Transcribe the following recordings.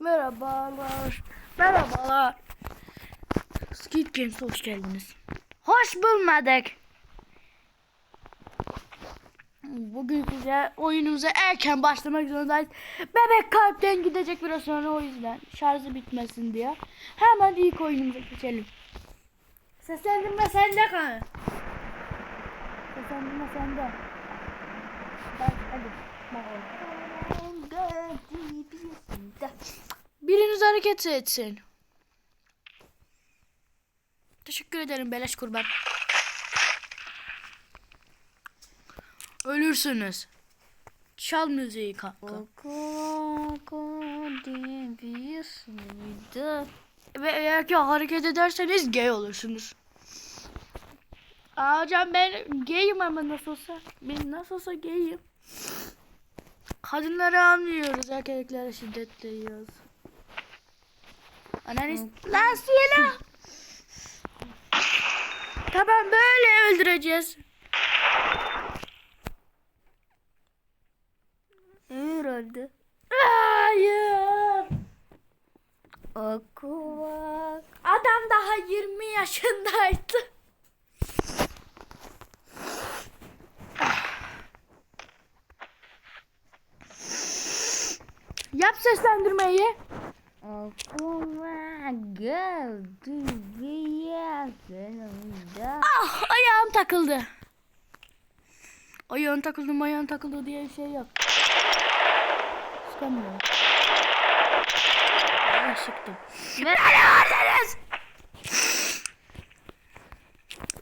Merhabalar. Merhabalar. Squid Games'e hoş geldiniz. Hoş bulmadık. Bugün size oyunumuza erken başlamak zorundayız. Bebek kalpten gidecek biraz sonra o yüzden şarjı bitmesin diye. Hemen ilk oyunumuza geçelim. Seslendirme sende kanı. Seslendirme sende. Bak hadi. Bakalım. Biriniz hareket etsin. Teşekkür ederim beleş kurban. Ölürsünüz. Çal müziği kanka. Ve eğer ki hareket ederseniz gay olursunuz. Aa, hocam ben gayim ama nasıl olsa. Ben nasıl olsa gayim. Kadınları anlıyoruz. Erkeklere şiddet. Analiz. Lan Siyela. Tamam böyle öldüreceğiz. Herhalde. Hayır. Aqua. Adam daha 20 yaşındaydı. Yap seslendirmeyi. Aqua geldi bir yanımda. Ah ayağım takıldı. Ayağım takıldı ayağım takıldı diye bir şey yok. Sıkamıyorum. Ay sıktım. Ve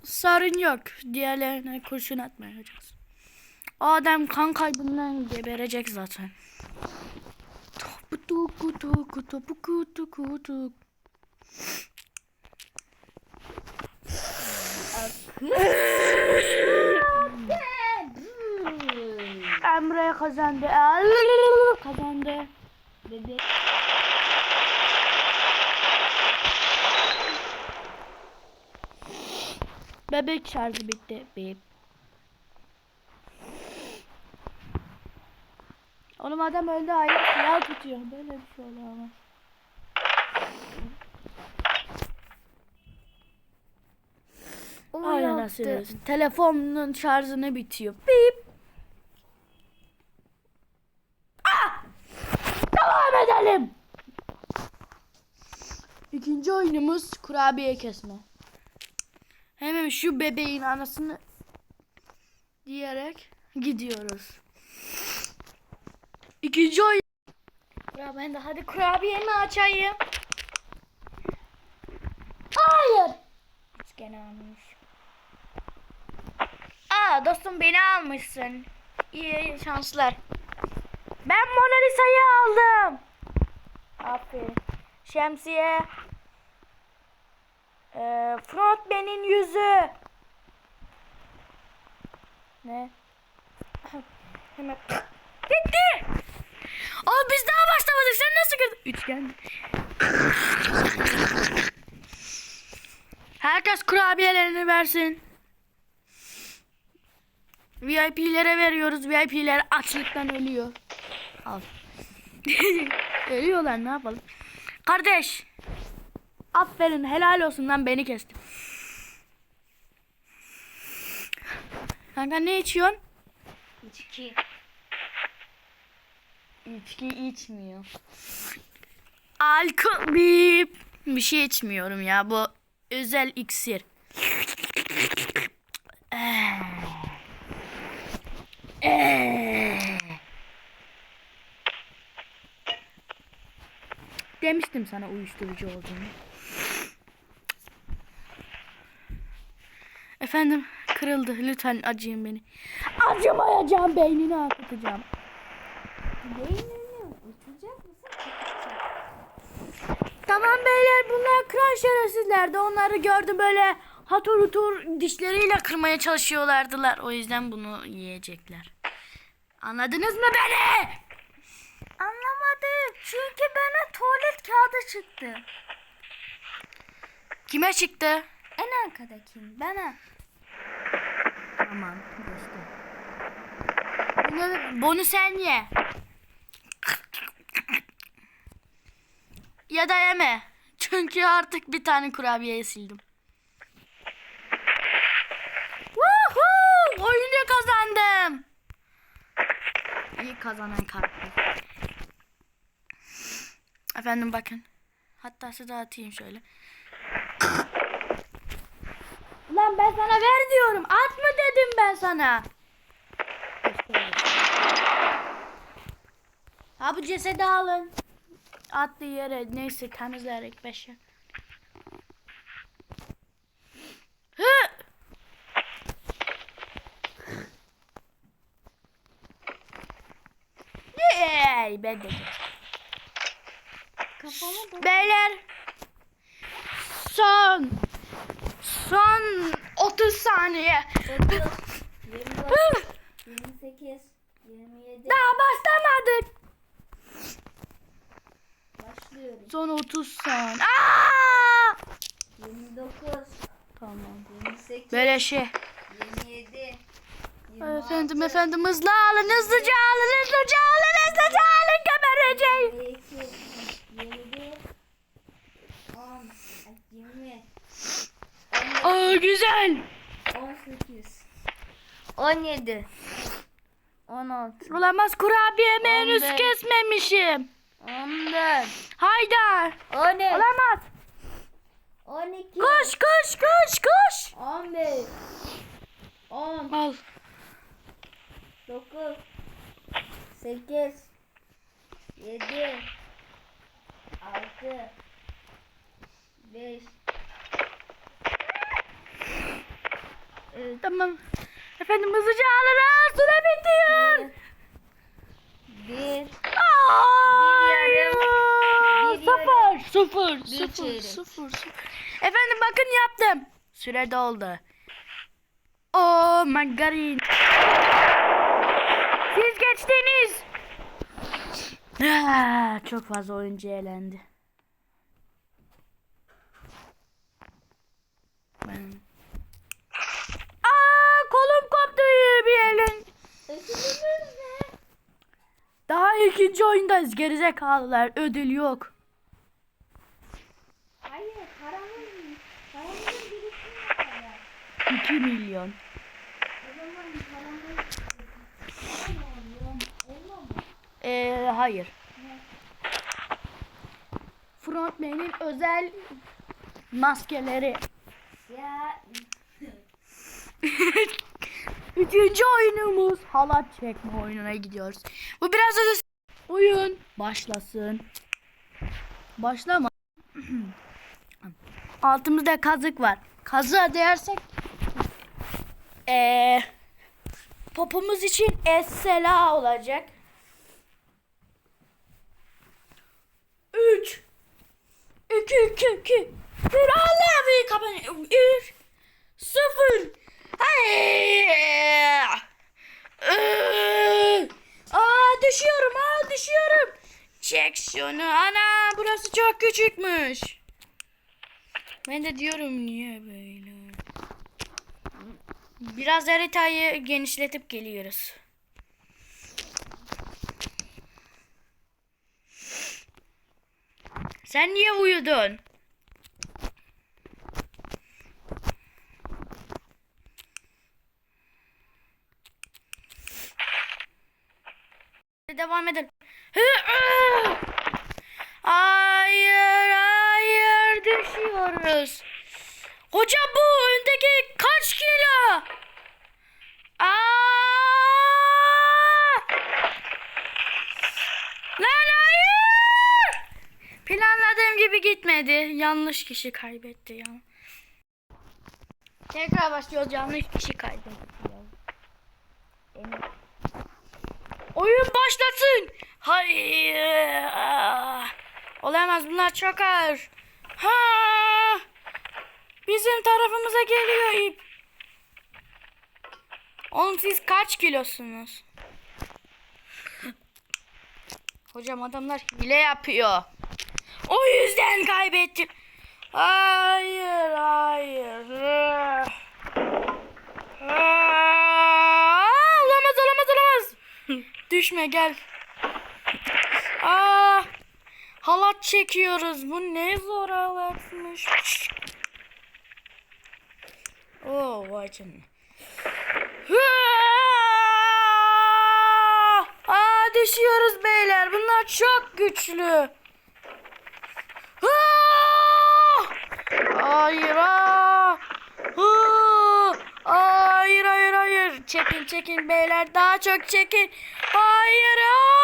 Sorun yok. Diğerlerine kurşun atmayacağız. Adam kan kaybından geberecek zaten. Topu kutu kutu kutu kutu. Emre kazandı. Kazandı. Bebek. Bebek şarjı bitti. Bip. Oğlum adam öldü ayak silah tutuyor. Böyle bir şey olamaz. O Aynen yaptı. nasıl Telefonun şarjını bitiyor. Bip. Ah! Devam edelim. İkinci oyunumuz kurabiye kesme. Hemen şu bebeğin anasını diyerek gidiyoruz. İkinci oyun. Ya ben de hadi kurabiyemi açayım. Hayır. Gene almış. Aa dostum beni almışsın. İyi şanslar. Ben Mona Lisa'yı aldım. Aferin. Şemsiye. Ee, frontman'in yüzü. Ne? Hemen. Bitti. Oğlum biz daha başlamadık. Sen nasıl girdin? Üçgen. Herkes kurabiyelerini versin. VIP'lere veriyoruz. VIP'ler açlıktan ölüyor. Al. Ölüyorlar ne yapalım. Kardeş. Aferin helal olsun lan beni kestin. Kanka ne içiyorsun? İçki. İçki içmiyor. Alkol bir bir şey içmiyorum ya bu özel iksir. Demiştim sana uyuşturucu olduğunu. Efendim kırıldı lütfen acıyın beni. Acımayacağım beynini akıtacağım. Uçacak mısın? Tamam beyler bunlar kıran şerefsizlerdi. Onları gördüm böyle hatur hutur dişleriyle kırmaya çalışıyorlardılar. O yüzden bunu yiyecekler. Anladınız mı beni? Anlamadım. Çünkü bana tuvalet kağıdı çıktı. Kime çıktı? En arkadakin bana. Tamam geçti. Bunu, bunu sen ye. Ya da yeme. Çünkü artık bir tane kurabiyeyi sildim. Woohoo! Oyunu kazandım. İyi kazanan karakter. Efendim bakın. Hatta size atayım şöyle. Lan ben sana ver diyorum. At mı dedim ben sana? Ha bu cesedi alın. Attığı yere neyse temizleyerek beşe. Hı! Yey, ben de. Beyler. Son. Son 30 saniye. 30, 29, Hı! 28, 27. Daha başlamadık. Son 30 saniye. Aa! 29, Tamam. 28, Böyle şey. 27, 26, Efendim efendim hızlı alın hızlıca alın hızlıca alın hızlıca alın gebereceğim. 22, 27, 10, 20, Aa güzel. 18, 17, 16, Olamaz kurabiyemi henüz kesmemişim. 14, Hayda. 13, Olamaz. 12, Koş koş koş koş. 15, 10, Al. 9, 8, 7, 6, 5, Tamam. Efendim hızlıca alın. Süre bitiyor. 1, Hayır. Bir Sıfır. Sıfır. Sıfır. Sıfır. Efendim bakın yaptım. Süre doldu. Oh my god. Siz geçtiniz. Ah, çok fazla oyuncu eğlendi. Ben... Aa, kolum koptu bir elin. Daha ikinci oyundayız gerizekalılar. Ödül yok. Hayır, paramız paramızın birikimi ne kadar? 2 milyon. Ee, hayır. Frontman'in özel maskeleri. Ya Üçüncü oyunumuz halat çekme oyununa gidiyoruz. Bu biraz da oyun başlasın. Başlama. Altımızda kazık var. Kazığa değersek ee, popomuz için essela olacak. 3 2 2 2 Bir Allah bir kapan 3 0 Hayır. Iıı. Aa düşüyorum aa düşüyorum. Çek şunu ana burası çok küçükmüş. Ben de diyorum niye böyle. Biraz haritayı genişletip geliyoruz. Sen niye uyudun? Devam edelim. Hayır, hayır düşüyoruz. Hoca bu öndeki kaç kilo? Aa! Lan hayır! Planladığım gibi gitmedi. Yanlış kişi kaybetti ya. Tekrar başlıyoruz. Yanlış kişi kaybetti ya. Oyun başlasın. Hayır. Olamaz bunlar çok ağır. Ha! Bizim tarafımıza geliyor ip. Oğlum siz kaç kilosunuz? Hocam adamlar hile yapıyor. O yüzden kaybettim. Hayır, hayır. Aa, olamaz, olamaz, olamaz. Düşme gel. Aa, Halat çekiyoruz. Bu ne zor halatmış. Oo vay canına. Aa düşüyoruz beyler. Bunlar çok güçlü. Hayır. aa! Hayır hayır hayır. Çekin çekin beyler. Daha çok çekin. Hayır hayır.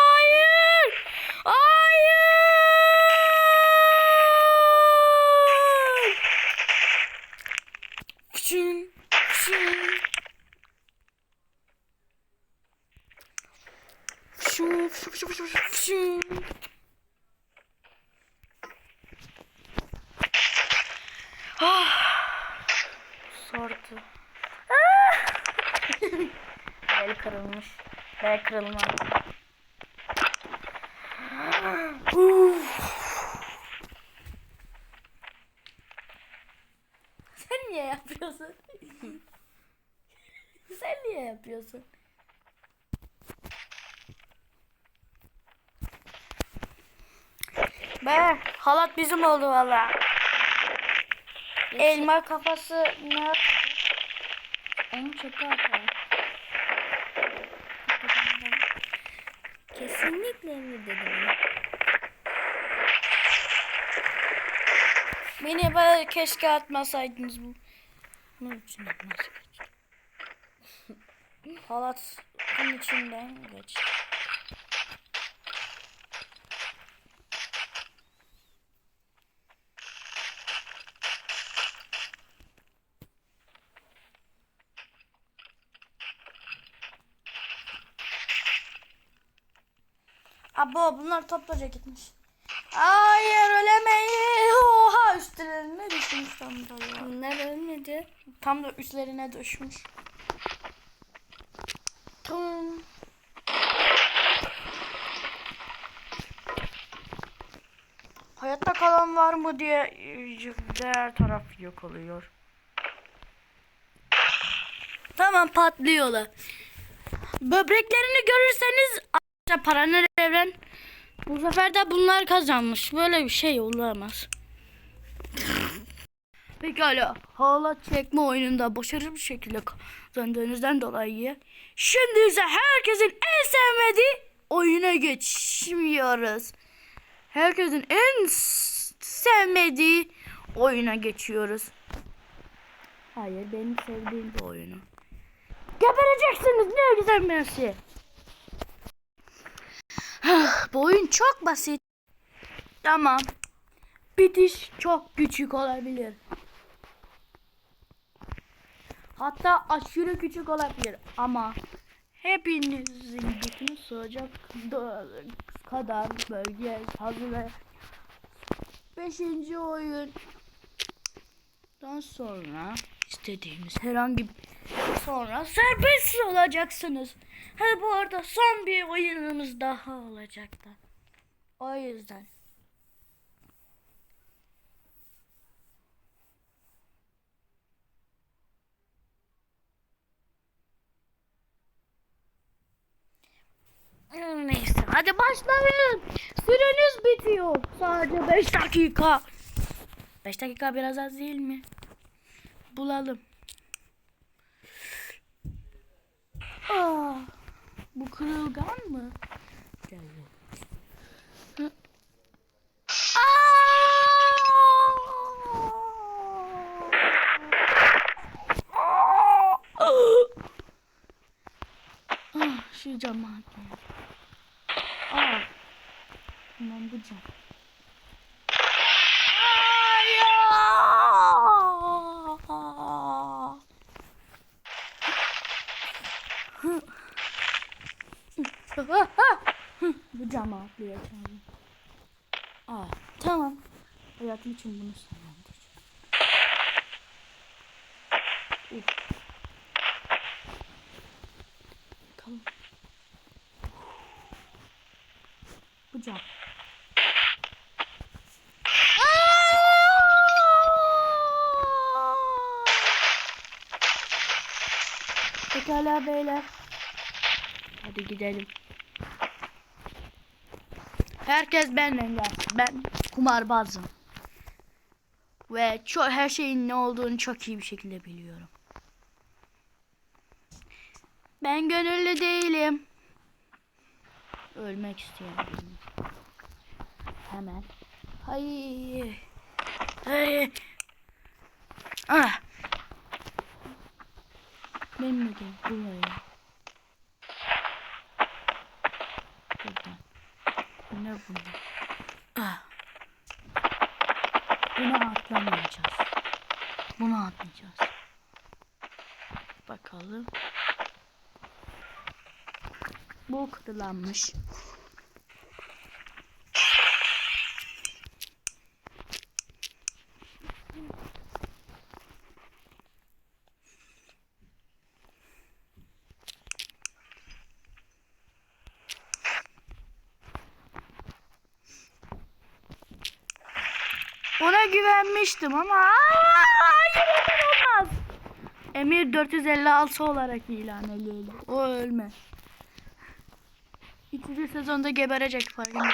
Yapıyorsun? Be, halat bizim oldu valla. Elma kafası ne yapacak? Onu çöpe atalım. Kesinlikle mi dedim? Beni böyle keşke atmasaydınız bu. Bunun için atmaz. Halat bunun içinden geç. Abo bunlar topluca gitmiş. Hayır ölemeyin. Oha üstlerine düşmüş tam da ya. Bunlar ölmedi. Tam da üstlerine düşmüş. Tum. Hayatta kalan var mı diye diğer taraf yok oluyor. Tamam patlıyorlar. Böbreklerini görürseniz paranın evren. Bu sefer de bunlar kazanmış. Böyle bir şey olamaz. Pekala. Halat çekme oyununda başarılı bir şekilde kazandığınızdan dolayı şimdi ise herkesin en sevmediği oyuna geçmiyoruz. Herkesin en sevmediği oyuna geçiyoruz. Hayır benim sevdiğim bu oyunu. Gebereceksiniz ne güzel mersi. bu oyun çok basit. Tamam. Bitiş çok küçük olabilir. Hatta aşırı küçük olabilir ama hepinizin gücünü sığacak da- kadar bölge hazır ve 5. oyundan sonra istediğiniz herhangi sonra serbest olacaksınız. Ha bu arada son bir oyunumuz daha olacak da. O yüzden. Neyse hadi başlayın. Süreniz bitiyor. Sadece 5 dakika. 5 dakika biraz az değil mi? Bulalım. Aa, bu kırılgan mı? Gel. Ah, şu cama atlayalım. Tamam bu cama atlayacağım. Aa, tamam. Hayatım için bunu sağlamdır. Uf. Bakalım. Bu cam. Beyler. Hadi gidelim. Herkes benden gelsin. Ben kumarbazım. Ve çok her şeyin ne olduğunu çok iyi bir şekilde biliyorum. Ben gönüllü değilim. Ölmek istiyorum. Hemen. Hayır. Hayır. Ah. Benimle gel buraya. Buradan. Bu ne bu? Ah. Buna atlamayacağız. Buna atlayacağız. Bakalım. Bu kırılanmış. Ona güvenmiştim ama Aa, hayır olmaz. Emir 456 olarak ilan edildi. O ölme. İkinci sezonda geberecek farkındayım.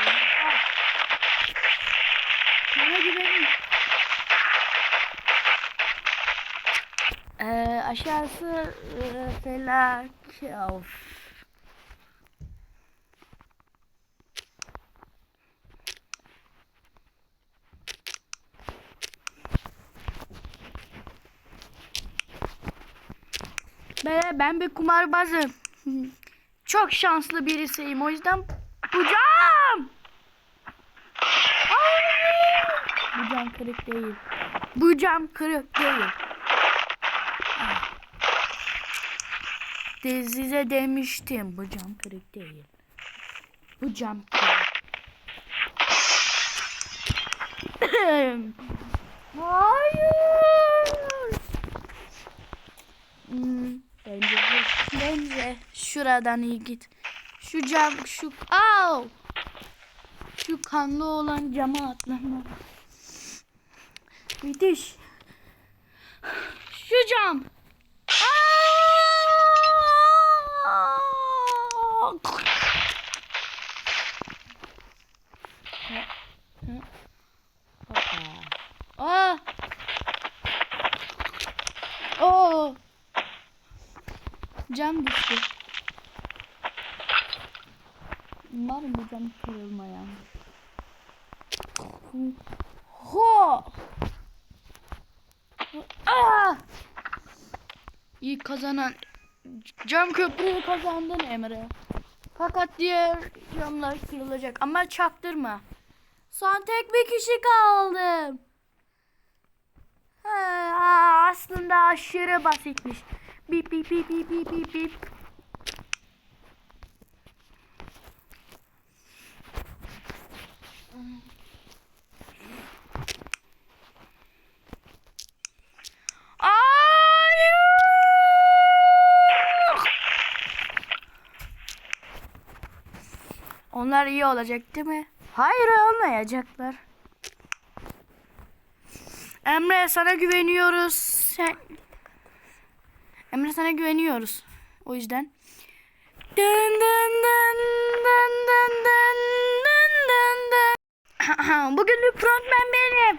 Bana güvenin. Ee, aşağısı e, felak. Of. Ben, bir kumarbazım. Çok şanslı birisiyim. O yüzden bu cam. Bu cam kırık değil. Bu cam kırık değil. De size demiştim bu cam kırık değil. Bu cam kırık. Hayır. Hmm, şuradan iyi git. Şu cam şu au. Şu kanlı olan cama atlama. Müthiş. Şu cam. Aa! Hı, hı. Hoppa. Aa! Oo! Cam düştü. Umarım bu cam kırılmayan. Ho! Aa! İyi kazanan cam köprüyü kazandın Emre. Fakat diğer camlar kırılacak ama çaktırma. Son tek bir kişi kaldı. Ha, aslında aşırı basitmiş. Bip bip bip bip bip bip bip. Onlar iyi olacak değil mi? Hayır olmayacaklar. Emre sana güveniyoruz. Sen Emre sana güveniyoruz. O yüzden dın dın dın dın dın dın dın dın dın. Bugünlük frontman benim.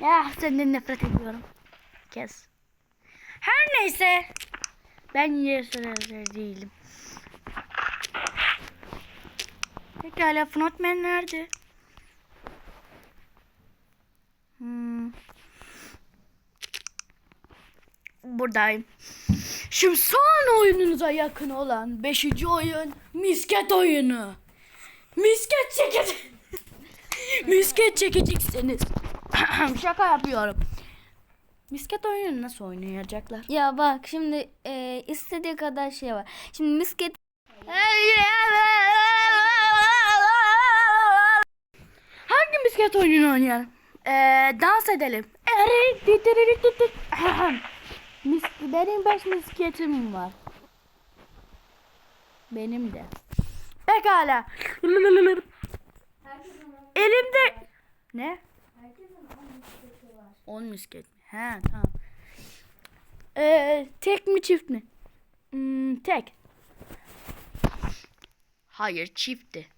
Ya senden nefret ediyorum. Kes. Her neyse. Ben sırada değilim. Pekala frontman nerede? Hmm. Buradayım. Şimdi son oyununuza yakın olan 5. oyun misket oyunu. Misket çekecek. misket çekeceksiniz. Şaka yapıyorum. Misket oyunu nasıl oynayacaklar? Ya bak şimdi e, istediği kadar şey var. Şimdi misket Hangi misket oyununu oynayalım? Ee, dans edelim. Mis, benim beş misketim var. Benim de. Pekala. Elimde... Ne? 10 misket mi? He tamam. Ee, tek mi çift mi? Hmm, tek. Hayır çiftti.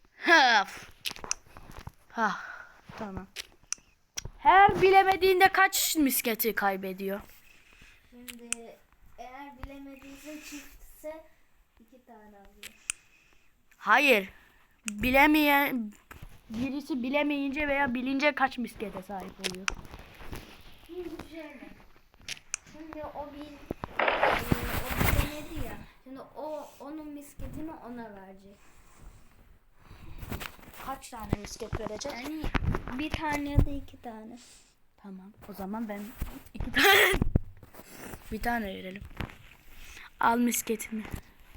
Ha, tamam. Her bilemediğinde kaç misketi kaybediyor? Şimdi eğer bilemediyse çiftse iki tane alıyor. Hayır. Bilemeyen birisi bilemeyince veya bilince kaç miskete sahip oluyor? Şimdi o bil e, o bilemedi ya. Şimdi o onun misketini ona verecek. Kaç tane misket verecek? Yani bir tane ya da iki tane. Tamam. O zaman ben iki tane bir tane verelim. Al misketimi.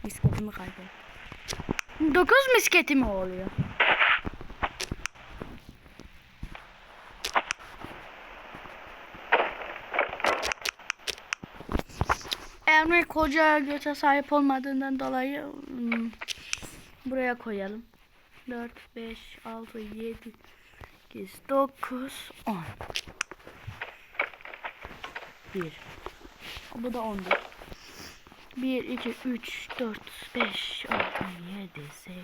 Misketimi kaybettim. Dokuz misketi mi oluyor? Emre koca göçe sahip olmadığından dolayı hmm, buraya koyalım. 4, 5, 6, 7, 8, 9, 10. 1. Bu da 11. 1, 2, 3, 4, 5, 6, 7, 8,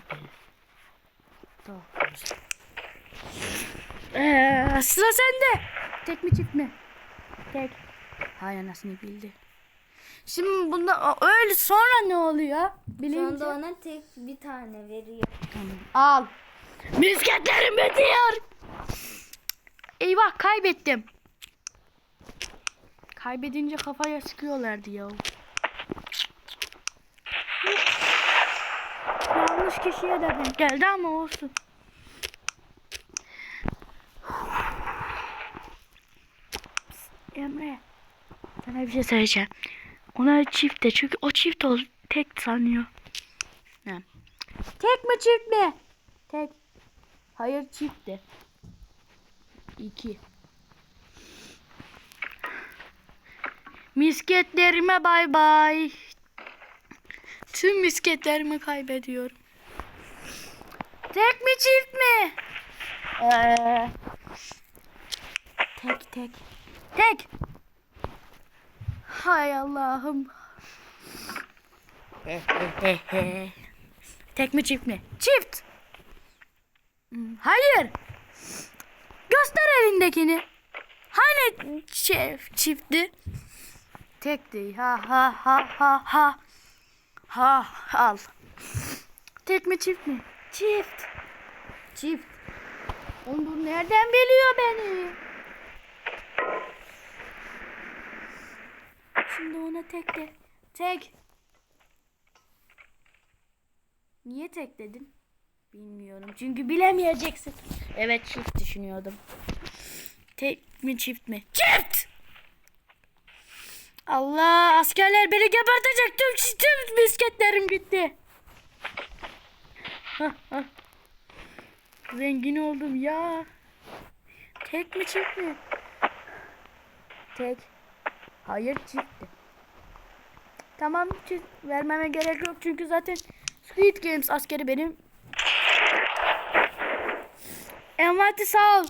9. Ee, sıra sende. Tek mi çift mi? Tek. Hay anasını bildi. Şimdi bunda öyle sonra ne oluyor? Bilince. Sonra ona tek bir tane veriyor. Tamam. Al. Misketlerim bitiyor. Eyvah kaybettim. Kaybedince kafaya sıkıyorlardı ya. Yanlış kişiye de denk geldi ama olsun. Emre. Sana bir şey söyleyeceğim. Ona çift de çünkü o çift ol tek sanıyor. Ha. Tek mi çift mi? Tek. Hayır çift de. İki. Misketlerime bay bay. Tüm misketlerimi kaybediyorum. Tek mi çift mi? Ee, tek tek. Tek. Hay Allah'ım. Tek mi çift mi? Çift. Hmm, Hayır. Göster elindekini. Hani çift, çiftti? Tekti. Ha ha ha ha ha. Ha al. Tek mi çift mi? Çift. Çift. Oğlum bu nereden biliyor beni? Şimdi ona tek de. Tek. Niye tek dedin? Bilmiyorum. Çünkü bilemeyeceksin. Evet çift düşünüyordum. Tek mi çift mi? Çift! Allah askerler beni gebertecek. Tüm, tüm misketlerim gitti. Zengin oldum ya. Tek mi çift mi? Tek. Hayır çiftti. Tamam vermeme gerek yok çünkü zaten Squid Games askeri benim. Envati sağ ol.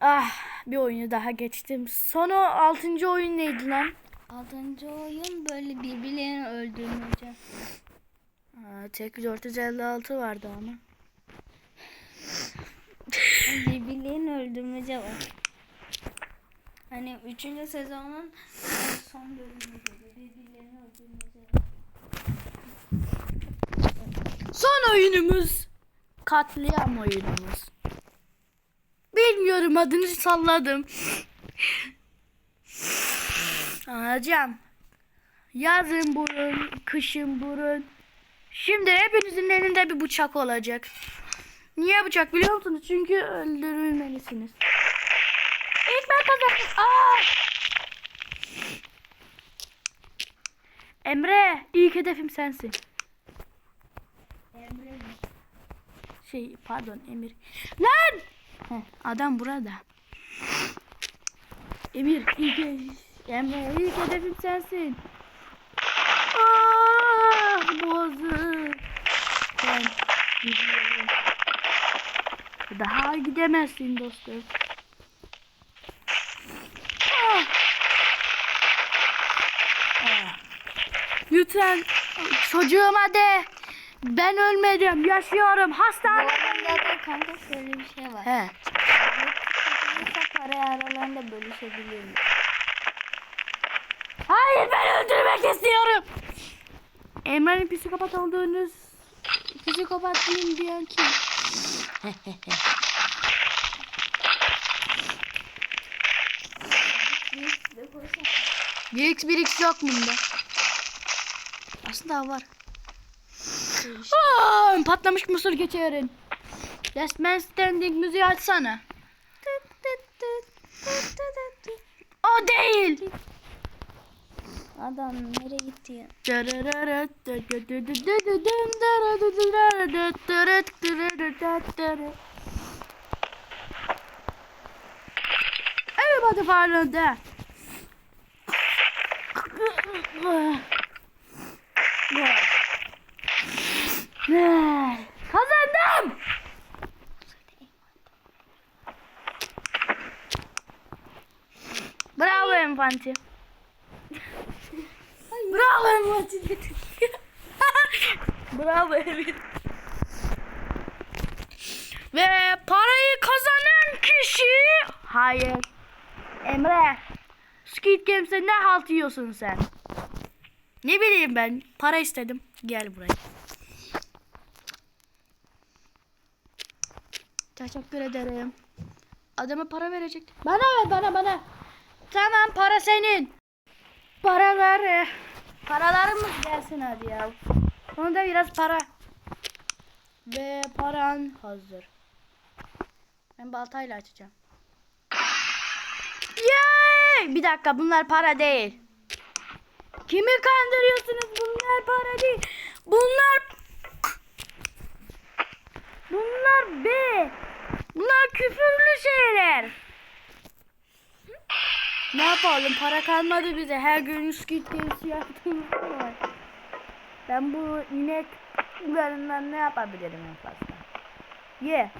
Ah bir oyunu daha geçtim. Sonu altıncı oyun neydi lan? Altıncı oyun böyle birbirlerini öldürmece. Aa, tek 456 vardı ama. Birbirlerini öldürmece var. Hani üçüncü sezonun son bölümü birbirlerini öldürmece var. Son oyunumuz katliam oyunumuz. Bilmiyorum adını salladım. Anlayacağım. Yazın burun, kışın burun. Şimdi hepinizin elinde bir bıçak olacak. Niye bıçak biliyor musunuz? Çünkü öldürülmelisiniz. İlk ben kazandım. Aa! Emre, ilk hedefim sensin. Emre mi? Şey pardon Emir. Lan! Adam burada. Emir ilk Emre ilk hedefim sensin. Ah boğazı. Ben gidiyorum. Daha gidemezsin dostum. Ah. Ah. Lütfen çocuğuma de Ben ölmedim. Yaşıyorum. Bu Da kanka şöyle bir şey var. He. Yoksa parayı aralarında bölüşebilirim. Hayır ben öldürmek istiyorum. Emre'nin psikopat olduğunuz psikopat değilim diyen kim? Bir x bir x yok bunda. Aslında var. Aa, patlamış mısır geçerin. Last Man Standing müziği açsana. O değil. Adam nereye gitti ya? Everybody follow that. Kazandım. Bravo Enfanti. Bravo Enfanti. Bravo Emir. Ve parayı kazanan kişi... Hayır. Emre. Squid Games'te ne halt yiyorsun sen? Ne bileyim ben. Para istedim. Gel buraya. Teşekkür ederim. Adama para verecektim. Bana ver bana bana. Tamam para senin. Paraları. Paralarımız gelsin hadi ya. Sonunda biraz para. Ve paran hazır. Ben baltayla açacağım. Yay! Bir dakika bunlar para değil. Kimi kandırıyorsunuz? Bunlar para değil. Bunlar Bunlar B. Bunlar küfürlü şeyler. Ne yapalım para kalmadı bize her gün üç git gerisi yaptığımız var. Ben bu inek ularından ne yapabilirim en fazla? Ye.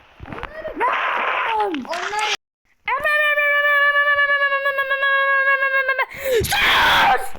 Onlar... Sus!